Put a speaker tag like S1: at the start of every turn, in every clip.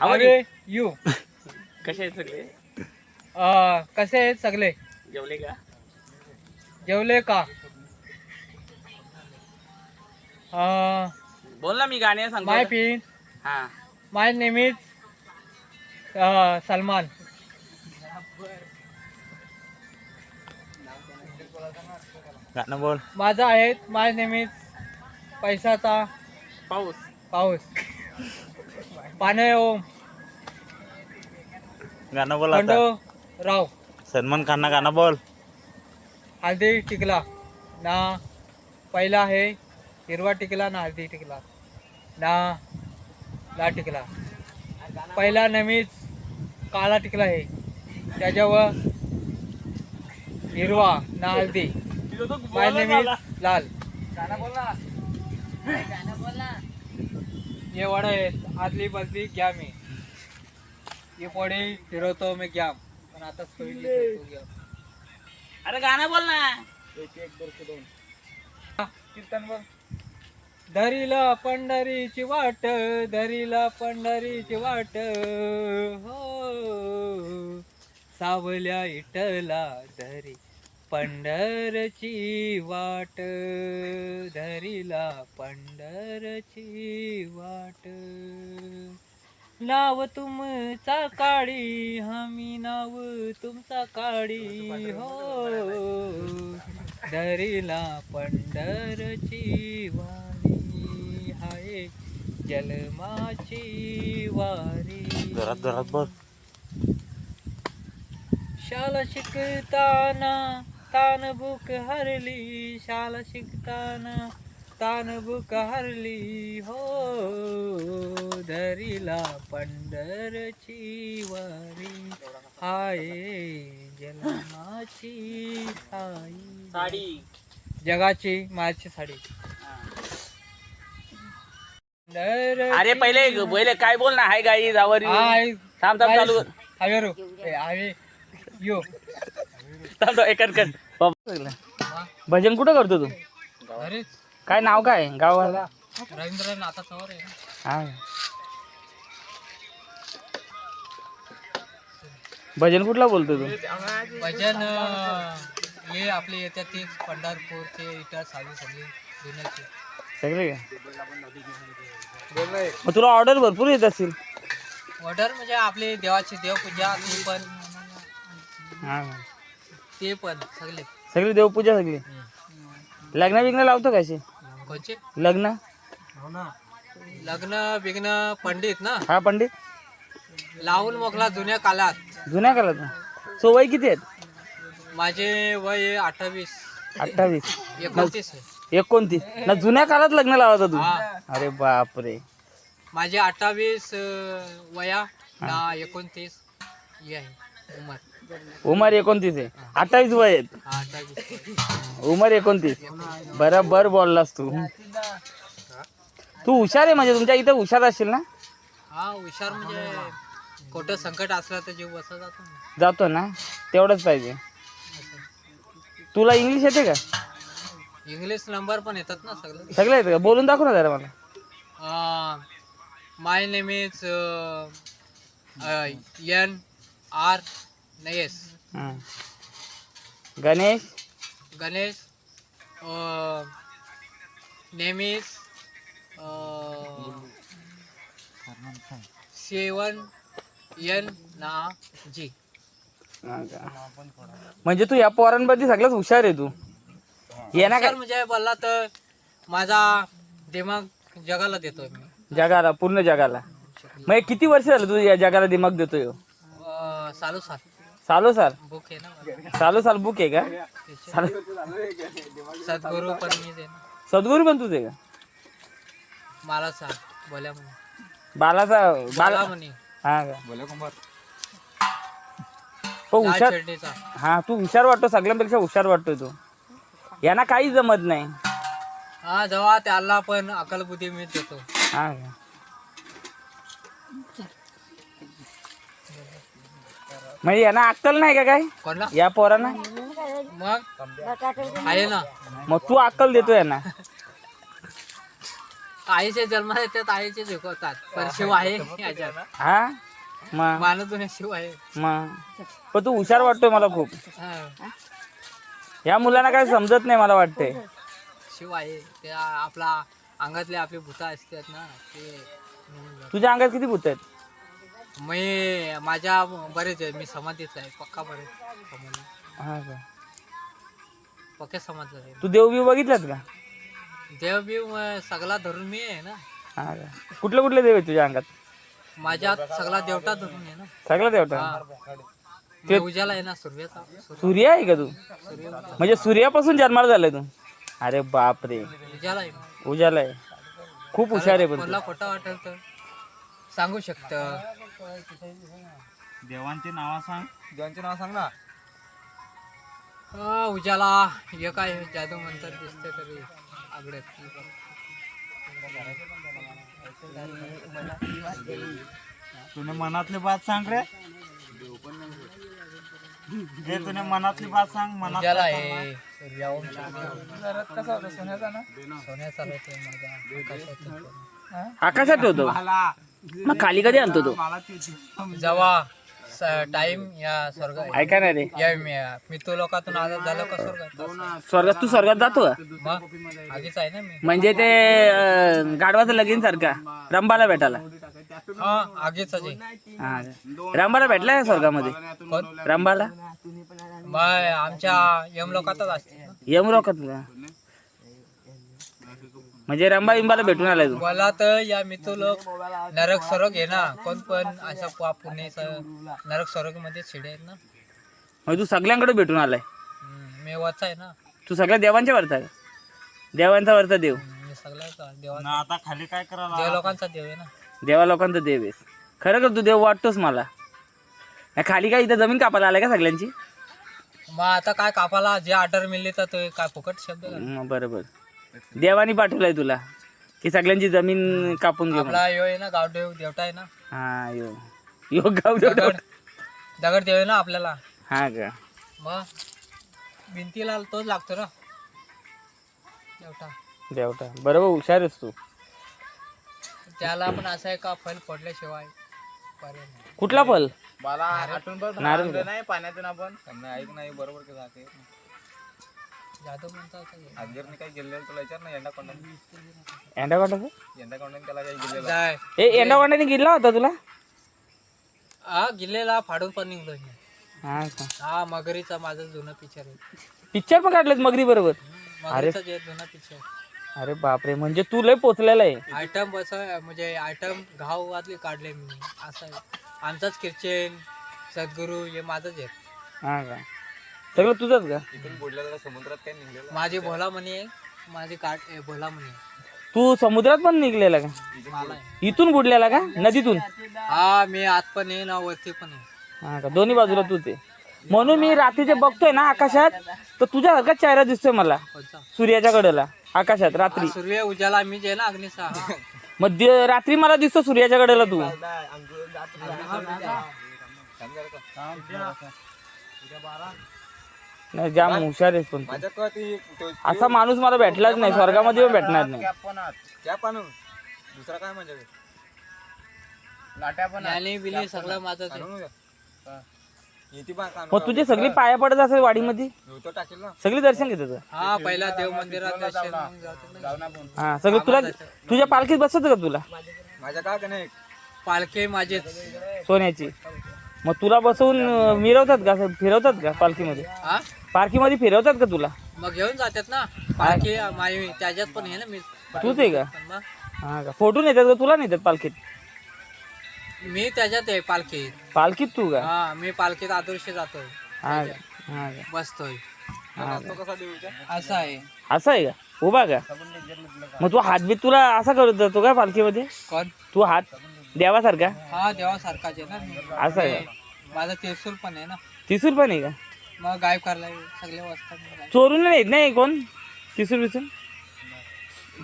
S1: हवे यू
S2: कसे आहेत सगळे?
S1: अं, कसे आहेत सगळे?
S2: जेवले का?
S1: जेवले का? अं,
S2: बोल ना मी गाणे सांगतो
S1: माय. पिन.
S2: हा.
S1: My name is um, Salman.
S3: गाणं बोल.
S1: माझा आहे माय नेम इज पैसाचा
S2: पाऊस.
S1: पाऊस. पाने ओम
S3: गाणं बोल आता.
S1: राव.
S3: सलमान खान गाणं बोल.
S1: हळदी टिकला. ना पहिला आहे हिरवा टिकला ना हळदी टिकला. ना लाल टिकला. पहिला नेहमीच काळा टिकला आहे. त्याच्यावर हिरवा ना हळदी. लाल. ये वड आहेत आदली बदली घ्या मी. ये पोळे फिरवतो मी घ्या. पण आता
S2: अरे गाणं बोल ना.
S1: कीर्तन बोल. धरीला पंढरीची वाट धरीला पंढरीची वाट. हो सावल्या इटला धरी पंढरची वाट धरीला पंढरची वाट. नाव तुमचा काळी हमी नाव तुमचा काळी हो. दरीला पंढरची वारी हाय जलमाची वारी.
S3: जोरात बोल
S1: शाळा शिकताना तान बुक हरली शाळा शिकताना. तान बुक हरली हो धरीला पंढरची वारी. हाय जलमाची साई
S2: साडी.
S1: जगाची माझी साडी.
S2: अरे पहिले पहिले काय बोल ना हाय गाई जावर
S1: हाय.
S2: थांब थांब चालू.
S1: हवे रो हवे यो.
S2: थांब एक भजन कुठं करतो तू? काय नाव काय? गावाला
S1: रवींद्र नाथा.
S2: हा. भजन कुठला बोलतो तू?
S1: भजन हे आपले येतात ते पंढरपूरचे इतर साधू सगळे जुन्याचे
S2: सगळे? का मग तुला ऑर्डर भरपूर येत असतील.
S1: ऑर्डर म्हणजे आपले देवाची देवपूजा ते पण.
S2: हा.
S1: ते पण सगळे.
S2: सगळी देवपूजा सगळी? लग्न बिग्न लावतो कसे
S1: कोणचे?
S2: लग्न?
S1: लग्न बिग्न पंडित ना?
S2: हा पंडित?
S1: लावून मोकला जुन्या काळात.
S2: जुन्या काळात सो वय किती आहेत?
S1: माझे वय अठ्ठावीस.
S2: अठ्ठावीस.
S1: एकोणतीस आहे.
S2: एकोणतीस. ना जुन्या काळात लग्न लावता तू
S1: हा.
S2: अरे बापरे.
S1: माझे अठ्ठावीस अं, वया ना एकोणतीस हे आहे. उमर.
S2: उमर एकोणतीस आहे. अठ्ठावीस वय आहेत. उमर एकोणतीस. बरोबर बोललास तू. तू हुशार आहे म्हणजे तुमच्या इथं हुशार असशील ना?
S1: हा हुशार म्हणजे कुठं संकट असलं तर जीव बसा जातो ना.
S2: जातो ना? तेवढंच पाहिजे. तुला इंग्लिश येते का?
S1: इंग्लिश नंबर पण येतात ना सगळं.
S2: सगळं येतं का? बोलून दाखव ना जरा मला.
S1: My name is N R nice.
S2: हा. Ganesh?
S1: Ganesh name is seven N ना जी.
S2: हा का? म्हणजे तू या पोरांमध्ये सगळ्यात हुशार आहे तू. ये ना
S1: हुशार म्हणजे बोलला तर माझा दिमाग जगाला देतोय मी.
S2: जगाला पूर्ण जगाला. मग हे किती वर्ष झालं तू या जगाला दिमाग देतोय? हो?
S1: अं, साल सालो
S2: साल
S1: बुक आहे ना माझं.
S2: सालो साल बुक आहे का?
S1: सद्गुरू पण मी दे ना.
S2: सद्गुरू पण तुझे का?
S1: मला सांग बोल्या म्हणे
S2: बालाचा
S1: बाला
S2: बाला
S1: म्हणे
S2: हा का? हो
S1: लाल
S2: हुशार
S1: चढणीचा
S2: हा तू हुशार वाटतो सगळ्यांपेक्षा हुशार वाटतोय तू. यांना काही जमत नाही.
S1: हा जेव्हा त्याला पण अकल बुद्धी मी देतो.
S2: हा का? म्हणजे यांना अक्कल नाही का काय?
S1: कोणला?
S2: या पोरांना?
S1: मग? आहे ना.
S2: मग तू अक्कल देतो यांना.
S1: आईचे जन्मात येतात आईचे झुकवतात पण शिव आहे याच्यात.
S2: हा? मग?
S1: मानतून शिव आहे.
S2: मग? पण तू हुशार वाटतोय मला खूप.
S1: हा.
S2: या मुलांना काय समजत नाही मला वाटतंय.
S1: शिव आहे. ते आपला अंगातले आपले भूता असतात ना ते
S2: तुझ्या अंगात किती भूत आहेत?
S1: मी माझ्या बरेच आहे मी समाधीतला आहे पक्का बरेच समाधी
S2: हा का?
S1: पक्के समाजला आहे.
S2: तू देवबीव बघितलात का?
S1: देव बिव सगळा धरून मी आहे ना.
S2: हा का? कुठले कुठले देव आहेत तुझ्या अंगात?
S1: माझ्यात सगळा देवता धरून आहे ना.
S2: सगळा देवता?
S1: हा. मी उजाला आहे ना सूर्याचा. सूर्य
S2: सूर्य आहे का तू?
S1: सूर्य
S2: म्हणजे सूर्यापासून जन्माला झालाय तू? अरे बाप रे
S1: उजाला आहे.
S2: उजाला आहे. खूप हुशार आहे पण तू.
S1: कोणाला खोटं वाटेल तर सांगू शकत.
S3: देवांची नावं सांग.
S1: देवांचे नाव सांग ना. उजाला. हे काय जादू म्हणतात दिसते तरी. आगड्यात.
S3: तुने मनातली बात सांग रे. जे तुने मनातली बात सांग मनात
S1: उजाला आहे. कसा होता? सोन्याचा ना? सोन्याचा होता माझा. आकाशात
S2: ठेवतो मग खाली कधी आणतो तो?
S1: जेव्हा टाइम या स्वर्ग
S2: ऐका ना रे.
S1: या मी मी तो लोकातून आजाद झालो का स्वर्गात?
S2: स्वर्गात तू स्वर्गात जातो का?
S1: मग? आधीच आहे ना मी.
S2: म्हणजे ते अं, गाढवाचं लगीन सारखा रंबाला भेटायला.
S1: हा आगीच आहे
S2: हा का? रंबाला स्वर्गामध्ये?
S1: कोण?
S2: रंबाला?
S1: मग आमच्या यम लोकातच असते. ना.
S2: यमरोखात का म्हणजे रंबा बिंबाला भेटून आलाय तू.
S1: मला तर या मित्र लोक नरक स्वर्ग आहे ना कोण पण अशा पा- पुणे स- नरक स्वर्गमध्ये शिडे आहेत ना.
S2: म्हणजे तू सगळ्यांकडे भेटून आलाय.
S1: हम्म, मी वाचा आहे ना.
S2: तू सगळ्या देवांच्या वरचा का? देवांचा वरचा देव.
S1: हम्म, मी सगळ्याचा देवा
S3: ना आता खाली काय करायला
S1: देव लोकांचा देव आहे ना.
S2: देवा लोकांचा देव आहेस. खरं कर तू देव वाटतोस मला. खाली काय इथं जमीन कापायला आलाय का सगळ्यांची?
S1: मग आता काय कापाला जे ऑर्डर मिळली तर ते काय फुकट शब्द घाल.
S2: मग बरोबर. देवानी पाठवलंय तुला. की सगळ्यांची जमीन कापून घेऊ
S1: आपला यो आहे ना गावदेव देवता आहे ना.
S2: हा यो. यो गाव देव
S1: दगड दगड देव आहे ना आपल्याला.
S2: हा का?
S1: मग भिंतीला तोच लागतो ना. देवता.
S2: देवटा बरोबर हुशार आहेस तू.
S1: त्याला पण असं आहे का फल पडल्याशिवाय पर्याय नाही.
S2: कुठला फल?
S1: नारळ. नाही पाण्यातून आपण. ऐक नाही बरोबर का जाते? जादू म्हणतात ते.
S4: अंजरने काही गेलेलं तुला विचार ना एंडा कोंडा
S2: एंडाकोंडाचा
S4: एंडा कोंडाने त्याला काही गेलेलं
S1: जाय.
S2: ए एंडाकोंडाने गिरला होता तुला?
S1: हा गिल्लेला फाडून पण निघलो मी.
S2: हा का?
S1: हा मगरीचा माझा जुना पिक्चर आहे.
S2: पिक्चर पण काढलेत मगरी बरोबर?
S1: मगरीचा जे जुना पिक्चर
S2: अरे बापरे म्हणजे तू लय पोचलेला आहे.
S1: आयटम बस म्हणजे आयटम गावातले काढले मी. असं आहे. आमचाच किचन सद्गुरू हे माझंच आहे.
S2: हा का? सगळं तुझंच का?
S4: इथून बुडल्या जरा समुद्रात काय निघलेलं
S1: माझी भोलामणी आहे माझी काट ए, भोलामणी आहे.
S2: तू समुद्रात पण निघलेला का?
S1: मला आहे.
S2: इथून बुडलेला का? नदीतून?
S1: हा मी आत पण आहे ना वरती पण आहे.
S2: हा का? दोन्ही बाजूला तूच आहे म्हणून मी रात्रीचे बघतोय ना आकाशात तर तुझ्यासारखा चेहरा दिसतोय मला. सूर्याच्या कडेला आकाशात रात्री.
S1: हा, सूर्य उजाला मी जे ना अग्निसा.
S2: मग दि- रात्री मला दिसतो सूर्याच्या कडेला तू. नाही जाम हुशार आहेस पण तू.
S4: माझ्या कळत ही तो-
S2: असा माणूस मला भेटलाच नाही स्वर्गामध्ये पण भेटणार नाही.
S4: क्या पानू दुसरा काय म्हणजे?
S1: ज्ञानी बिली सगळं माझंच आहे.
S4: कानून येते बा कानून
S2: मग तुझी सगळी पाया पडत असेल वाडीमध्ये?
S4: तो टाकेल ना.
S2: सगळी दर्शन घेतात
S1: हा पहिला देव मंदिरात दर्शन मग जातो ना.
S2: हा सगळं तुला तुझ्या पालखीत बसत का तुला?
S4: माझ्या काय का नाही?
S1: पालखे माझेच.
S2: सोन्याची. मग तुला बसवून अं, मिरवतात का? असं फिरवतात का पालखीमध्ये?
S1: हा?
S2: पालखीमध्ये फिरवतात का तुला?
S1: मग घेऊन जातात ना. पालखी माई त्याच्यात पण आहे ना मी.
S2: तूच आहे का?
S1: पण मग.
S2: हा का? फोटो नेतात का? तुला नेतात पालखीत?
S1: मी त्याच्यात आहे पालखीत.
S2: पालखीत तू का?
S1: हा मी पालखीत आदर्श जातोय.
S2: हा का? हा का?
S1: बसतोय.
S4: तो कसा देऊचा
S1: असं आहे.
S2: असं आहे का? उभा का? मग तू हातबीत तुला असा करत जातो का पालखीमध्ये?
S1: कोण?
S2: तू हात देवासारखा?
S1: हा देवासारखाच आहे ना मी.
S2: असं आहे का?
S1: माझा त्रिशूल पण आहे ना.
S2: तिसूर पण आहे का?
S1: मग गायब करायला सगळे वाजतात.
S2: चोरून नाही येत नाही कोण? तिसूर बिसूर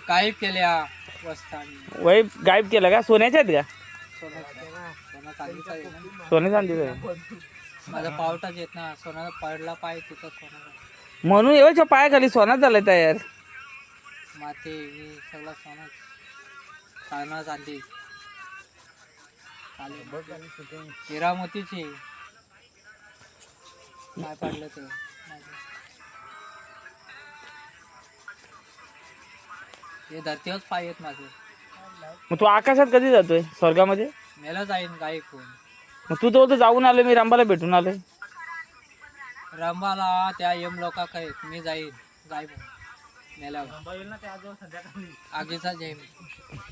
S1: गायब केल्या वस्ता
S2: वय गायब केलं का? सोन्याच्या आहेत का?
S1: सोनं सोनं चांदीचं आहे ना.
S2: सोने चांदीचं आहे.
S1: माझा पावटाच येत ना. सोनाचा पडला पाय तिथं सोना
S2: म्हणून एवढ्या पायाखाली सोना झालाय तयार.
S1: माती हे सगळं सोनाच साना चांदी. हिरामतीची काय पडलं ते? हे धरतीवरच पाय येत माझे.
S2: मग तू आकाशात कधी जातोय? स्वर्गामध्ये?
S1: मेला जाईन काही कोण?
S2: मग तू तर जाऊन आलो मी रामबाला भेटून आलोय.
S1: रंबाला त्या यम लोका काय मी जाईन जाई मेल्यावर. आगीचा जाईन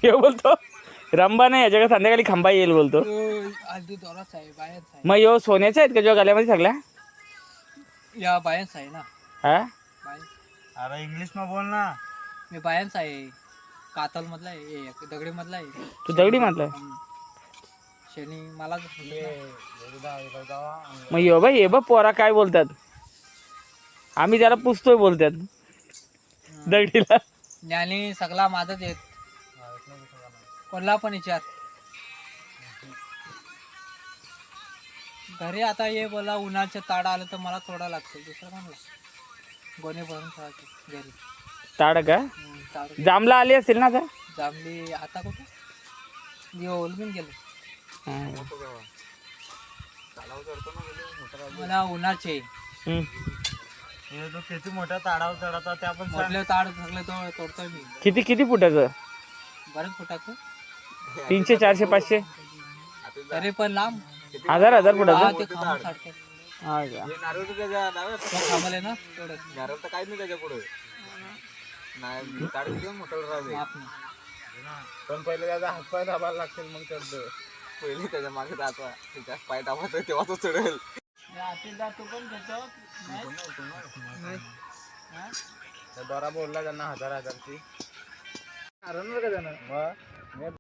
S2: हे बोलतो रंबा नाही याच्या संध्याकाळी खांबा येईल बोलतो. मग यो सोन्याच्या आहेत का जेव्हा गल्यामध्ये सगळ्या?
S1: या बायच आहे ना.
S2: हा?
S1: बाय
S3: अरे इंग्लिशमध्ये बोल ना.
S1: मी बायच आहे. कातल मधला आहे दगडी मधला आहे.
S2: तू दगडी म्हटलं
S1: हम्म. शनी मला
S2: मग यो बाई हे बघ पोरा काय बोलतात. आम्ही त्याला पुसतोय बोलतात. दगडीला.
S1: ज्ञानी सगळा माझाच येत कोणला पण विचार घरी आता ये बोला उन्हाचं ताड आलं तर मला थोडा लागतो. दुसरं कोणला गोणे भरून ठेवायचे घरी.
S2: ताड का?
S1: हम्म, ताड.
S2: जांभला आली असेल ना आता
S1: जांभली आता कुठं? मी ओलबीन गेलो. मला उन्हाचे.
S3: हे तो किती मोठ्या ताडावर चढवता त्या पण.
S1: मोठले ताड तो तोडतोय मी.
S2: किती किती फुटाचं?
S1: बरेच फुटाचं.
S2: तीनशे चारशे पाचशे?
S1: तरी पण लांब.
S2: हजार हजार
S1: हा
S2: फुटाचं
S1: ते खांब सारखे.
S2: हा का?
S4: हे नारळ तर त्याच्या नारळ
S1: तो खांबले ना? तेवढं
S4: नारळ तर काहीच नाही त्याच्या पुढे. नाही ताड किती मोठं राहते
S1: माप नाही.
S4: पण पहिले त्याचा हात पाय दाबायला लागतील मग चढतं पहिले त्याच्यामागे जाता त्याच्या पाय दाबायचा तेव्हा तो चढेल. दोरा बोलला त्यांना हजार हजारची. कारण का त्यानं?